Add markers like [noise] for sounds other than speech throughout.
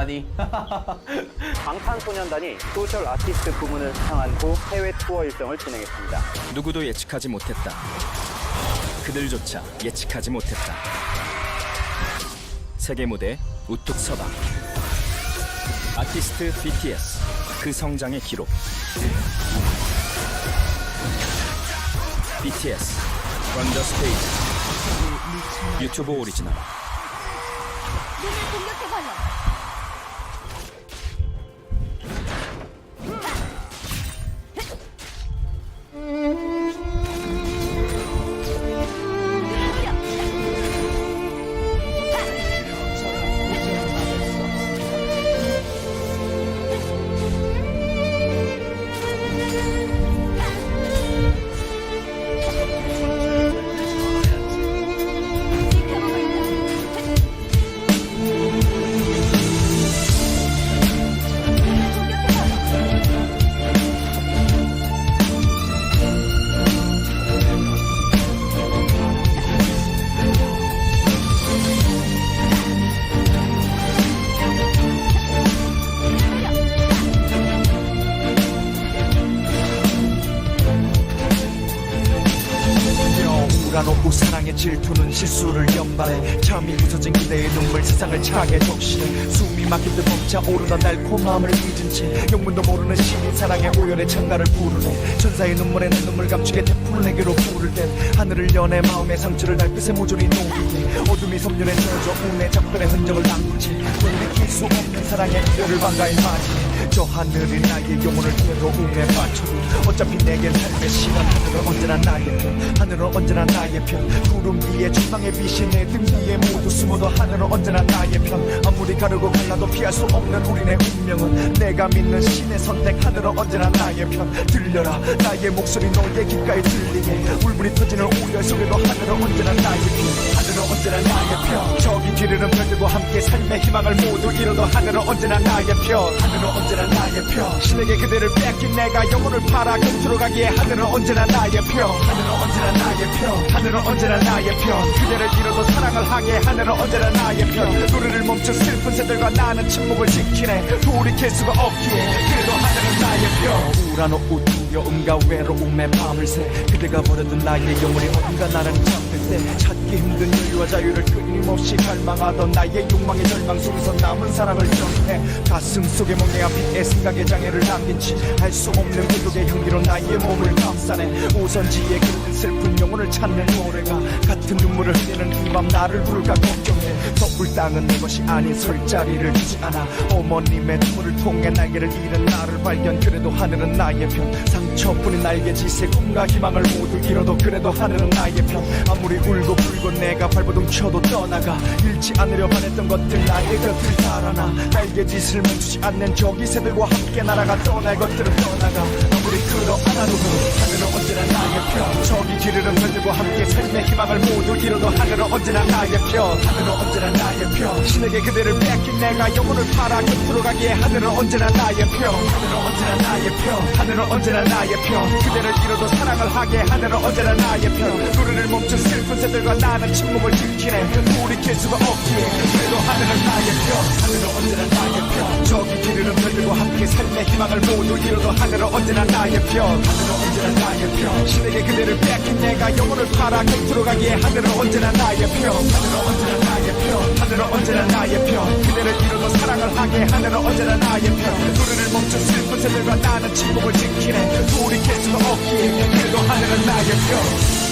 라니. [laughs] 방탄소년단이 소셜 아티스트 부문을 수상한 후 해외 투어 일정을 진행했습니다. 누구도 예측하지 못했다. 그들조차 예측하지 못했다. 세계 무대 우뚝 서다. 아티스트 BTS 그 성장의 기록. BTS 런더 스테이지 유튜브 오리지널 눈을 공격해봐요 우 질투는 실수를 연발해 참이 부서진 그대의 눈물 세상을 차게 적시해 숨이 막힐 듯 벅차오르던 달콤함을 잊은 채 영문도 모르는 시인 사랑의 오열의 창가를 부르네. 천사의 눈물에 내 눈물 감추게 태풍을 내게로 부를 땐 하늘을 연해 마음의 상처를 달빛에 모조리 녹이네. 어둠이 섬유에 젖어 운의 작별의 흔적을 남기지 돌이킬 수 없는 사랑의 이별을 반가에 맞이해 저 하늘이 나의 영혼을 괴로움에 맞춰도 어차피 내겐 삶의 시간 하늘은 언제나 나의 편 하늘은 언제나 나의 편. 구름 위에 전망의 빛이 내등 위에 모두 숨어도 하늘은 언제나 나의 편. 아무리 가르고 갈라도 피할 수 없는 우리네 운명은 내가 믿는 신의 선택 하늘은 언제나 나의 편. 들려라 나의 목소리 너의 귓가에 들리게. 울분이 터지는 우열 속에도 하늘은 언제나 나의 편. 하늘은 언제나 나의 편. 저기 뒤르는 별들과 함께 삶의 희망을 모두 이뤄도 하늘은 언제나 나의 편. 하늘은 언제나 나의 편 신에게 그대를 뺏긴 내가 영혼을 팔아 곁으로 가기에 하늘은 언제나 나의 편 하늘은 언제나 나의 편 하늘은 언제나 나의 편 그대를 잃어도 사랑을 하게 하늘은 언제나 나의 편 노래를 멈춘 슬픈 새들과 나는 침묵을 지키네. 돌이킬 수가 없기에 그래도 하늘은 나의 편 우울한 오후 두려움과 외로움의 밤을 새 그대가 버려둔 나의 영혼이 어딘가 나를 때 찾기 힘든 여유와 자유를 끊임없이 갈망하던 나의 욕망의 절망 속에서 남은 사랑을 전해 가슴 속에 멍해한 빛의 생각의 장애를 남긴 채 알 수 없는 고독의 향기로 나의 몸을 감싸네 오선지에 깃든 슬픈 영혼을 찾는 노래가 같은 눈물을 흘리는 이 밤 나를 부를까 걱정해 서울 땅은 내 것이 아닌 설 자리를 주지 않아 어머님의 눈물을 통해 날개를 잃은 나를 발견 그래도 하늘은 나의 편 상처뿐인 날개짓에 꿈과 희망을 모두 잃어도 그래도 하늘은 나의 편 아무리 울고 불고 내가 발버둥 쳐도 떠나가. 잃지 않으려 바랬던 것들 나의 곁을 달아나 날개짓을 멈추지 않는 저기 새들과 함께 날아가 떠날 것들은 떠나가. 아무리 끌어안아도 하늘은 언제나 나의 편. 저기 뒤르는 별들과 함께 삶의 희망을 모두 잃어도 하늘은 언제나 나의 편. 하늘은 언제나 나의 편. 신에게 그대를 뺏긴 내가 영혼을 팔아 곁으로 가기에 하늘은 언제나 나의 편. 하늘은 언제나 나의 편. 하늘은 언제나 나의 편. 그대를 잃어도 사랑을 하게 하늘은 언제나 나의 편. 노래를 멈춘 슬픈 새들과 나는 침묵을 지키네. 돌이킬 수가 없기에 그래도 하늘은 나의 편 하늘은 언제나 나의 편 저기 뒤르는 별들과 함께 삶의 희망을 모두 잃어도 하늘은 언제나 나의 편 하늘은 언제나 나의 편 신에게 그대를 뺏긴 내가 영혼을 팔아 곁으로 가기에 하늘은 언제나 나의 편 하늘은 언제나 나의 편 하늘은 언제나 나의 편 그대를 잃어도 사랑을 하게 하늘은 언제나 나의 편 노래를 멈춘 슬픈 새들과 나는 침묵을 지키네. 돌이킬 수가 없기에 그래도 하늘은 나의 편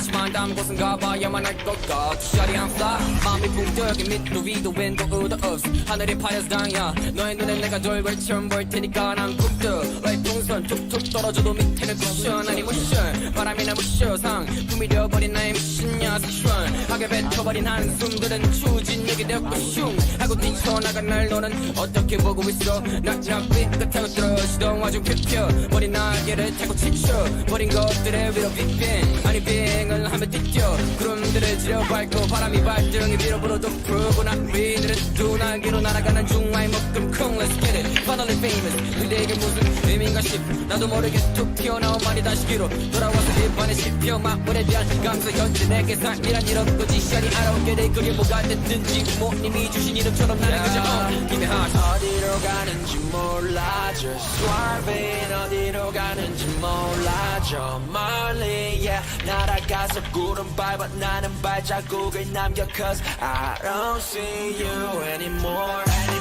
왔지만 다음 곳은 가봐야만 할 것 같아. Shawty I'm fly, 마음이 붕떠 여기 밑도 위도 왼도 우도 없어. 하늘이 파여서 당야. 너의 눈에 내가 돌발 처음 볼 테니까 난 붕떠. 풍 선 툭툭 떨어져도 밑에는 쿠션. 아니 무션. 바람이 날 부셔 상. 꾸미려버린 나의 미친 녀석션. 하게 뱉어버린 한숨들은 추진력이 되었고 슝. 하고 뛰쳐나간 날 너는 어떻게 보고 있어? 낙낙 삐끗하고 떨어지던 와중 펴펴. 버린 날개를 타고 지쳐. 버린 것들의 위로 빅뱅. 아니 빙을 하며 뛰뛰어. 구름들을 지려 밟고 바람이 발등에 위로 불어도 푸르고 난 위들은 두 날개로 날아가는 중화의 묶음 쿵 Let's get it. Finally famous. 그대에게 무슨 의미인가 싶 나도 모르게 툭 튀어나온 말이 다시 귀로 돌아와서 이번에 씹혀 막물에 대한 감사 현재 내게 삶이란 이런 거지 시간이 알아오게 돼. 그게 뭐가 됐든지 부모님이 주신 이름처럼 나는 그저 어. 김의 하트 어디로 가는지 몰라 Just swerving 어디로 가는지 몰라 저 멀리 yeah. 날아가서 구름 밟아 나는 발자국을 남겨 Cause I don't see you anymore anymore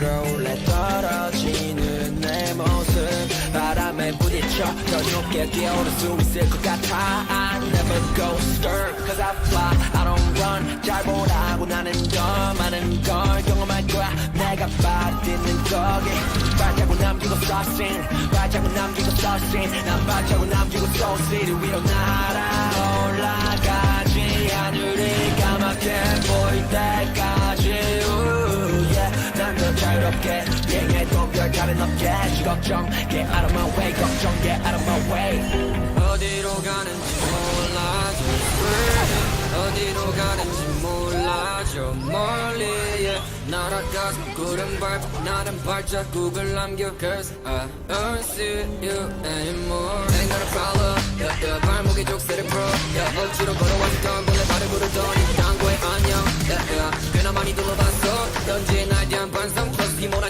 난 자유로울래 떨어지는 내 모습. 바람에 부딪혀 더 높게 뛰어오를 수 있을 것 같아. I never go stir cause I fly. I don't run 잘 보라고 나는 더 많은 걸 경험할 거야. 내가 발디는 거기. 발자국 남기고 saucing 발자국 남기고 saucing 난 발자국 남기고 city 위로 날아올라가지. 하늘이 까맣게 보일 때까지 자유롭게 비행해도 별다른 없게 시 걱정 Get out of my way 걱정 Get out of my way 어디로 가는지 몰라 저 어디로 가는지 몰라 저 멀리 yeah. 날아가서 구름 밟고 나는 발자국을 남겨 Cause I don't see you anymore Ain't not a problem yeah, yeah. 발목에 족쇄를 풀어 yeah. 억지로 걸어왔던 Plus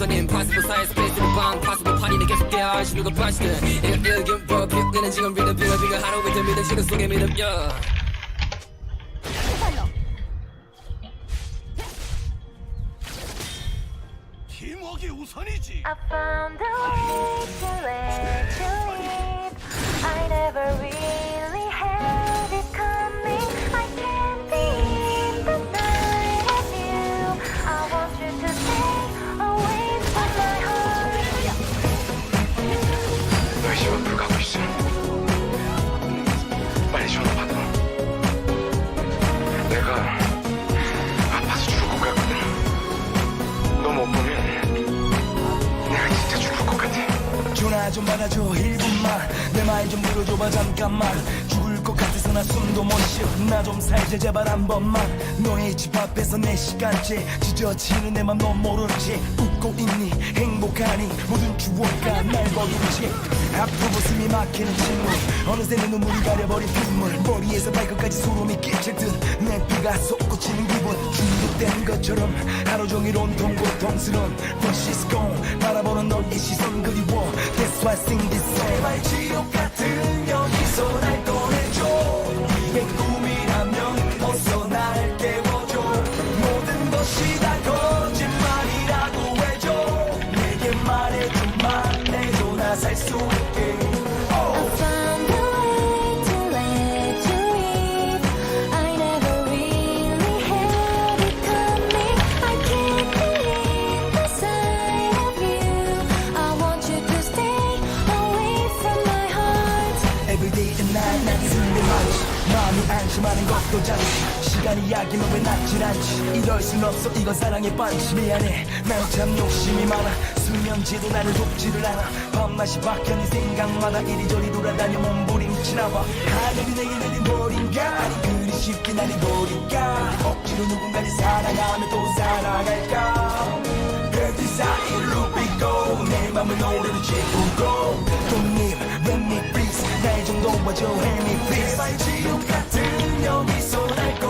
영혼의 동선 impossible 사이 스페이스로 방 possible 파리는 계속되어 아쉬우고 빠지듯 일일견 법이 뜨는 지금 믿음 빙글빙글 하루 이틀 믿음 시간 속에 믿음 yeah. 발로. 팀워크 우선이지. I found a way to let you leave. I never really 좀 받아줘 1분만. 내 말 좀 들어줘봐 잠깐만. 죽을 것 같아서 나 숨도 못 쉬어. 나 좀 살자 제발 한 번만. 너의 집 앞에서 내 시간째 지저치는 내맘넌 모르지. 웃고 있니? 행복하니? 모든 추억과 날 거두지. 앞으로 숨이 막히는 침묵. 어느새 내 눈물이 가려버린 빗물. 머리에서 발끝까지 소름이 끼칠 듯내 피가 솟구치는 기분. 중독된 것처럼 하루 종일 온통 고통스러운 But she's gone. 바라보는 너의 시선 그리워 That's why I sing this song 제발 지옥 같은 여기서 날 꺼내줘 안심하는 것도 잠시 시간이 약이면 왜 낫질 않지? 이럴 순 없어. 이건 사랑의 반지 미안해. 난 참 욕심이 많아. 수면제도 나를 돕지를 않아. 밤낮이 바뀌어 네 생각마다 이리저리 돌아다녀. 몸부림치나 봐. 하늘이 내게 내린 벌인가? 아니 그리 쉽게 날 버릴까 억지로 누군가를 사랑하며 또 살아갈까? 별들 사이로 비고 내 맘을 노래로 돈님 let me please? 날좀 도와줘. Help me please. 제발 지옥 같은 여기서 날꺼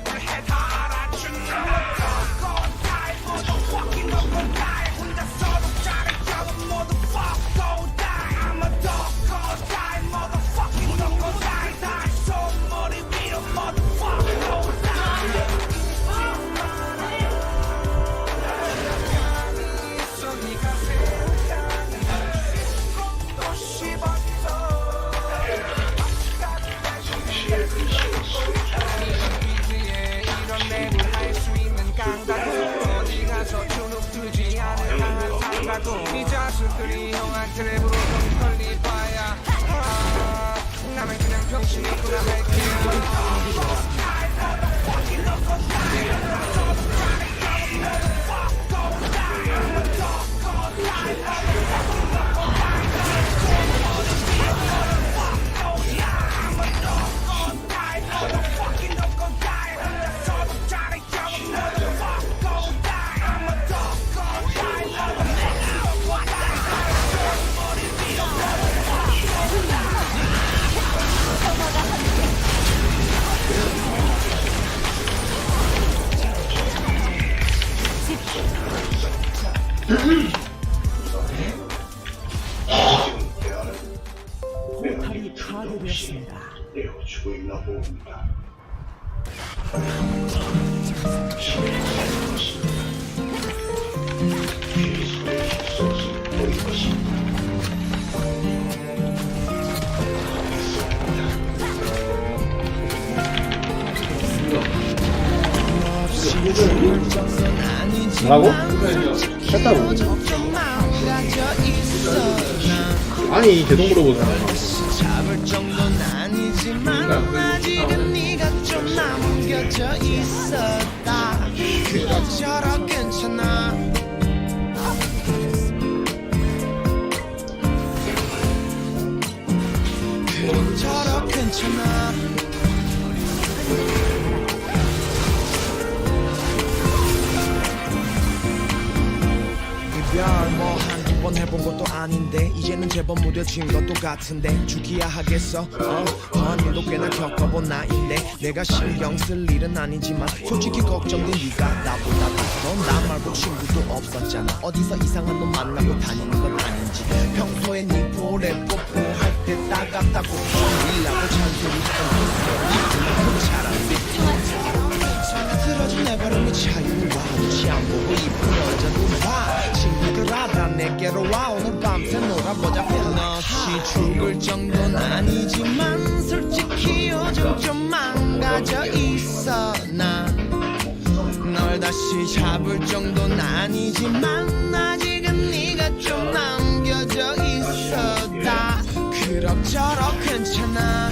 Oh, God. 포탈이 파괴되었습니다. 뭐라고? 계속 물어보잖아 잡 한두 번 해본 것도 아닌데 이제는 제법 무뎌진 것도 같은데 죽이야 하겠어? 어, 한 일도 꽤나 겪어본 나인데 내가 신경 쓸 일은 아니지만 솔직히 걱정된 네가 나보다 낫넌나 말고 친구도 없었잖아. 어디서 이상한 놈 만나고 다니는 건 아닌지. 평소에 네 볼에 뽀뽀할 때 따갑다고 일라고 잔소리했던 그 잘안 들어준 내 발음이 자유와 눈치 안 보고 여 없이 죽을 정도는 아니지만 솔직히 요즘 좀 망가져 있어 난널 다시 잡을 정도는 아니지만 아직은 네가 좀 남겨져 있어 다. 그럭저럭 괜찮아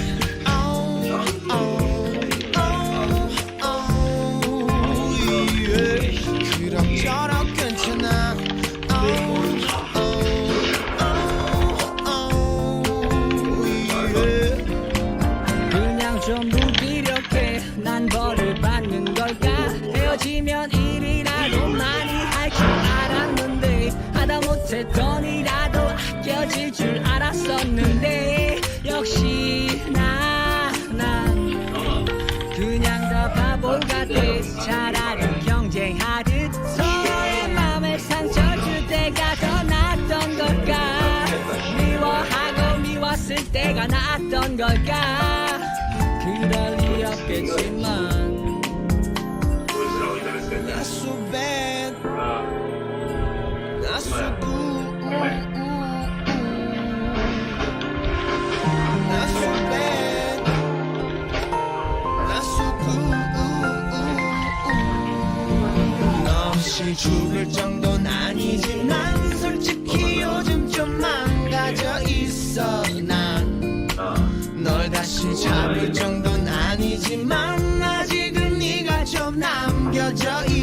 못해 돈이라도 아껴질 줄 알았었는데 죽을 정도는 아니지만 솔직히 요즘 좀 망가져 있어. 난널 다시 잡을 정도는 아니지만 아직은 네가 좀 남겨져 있어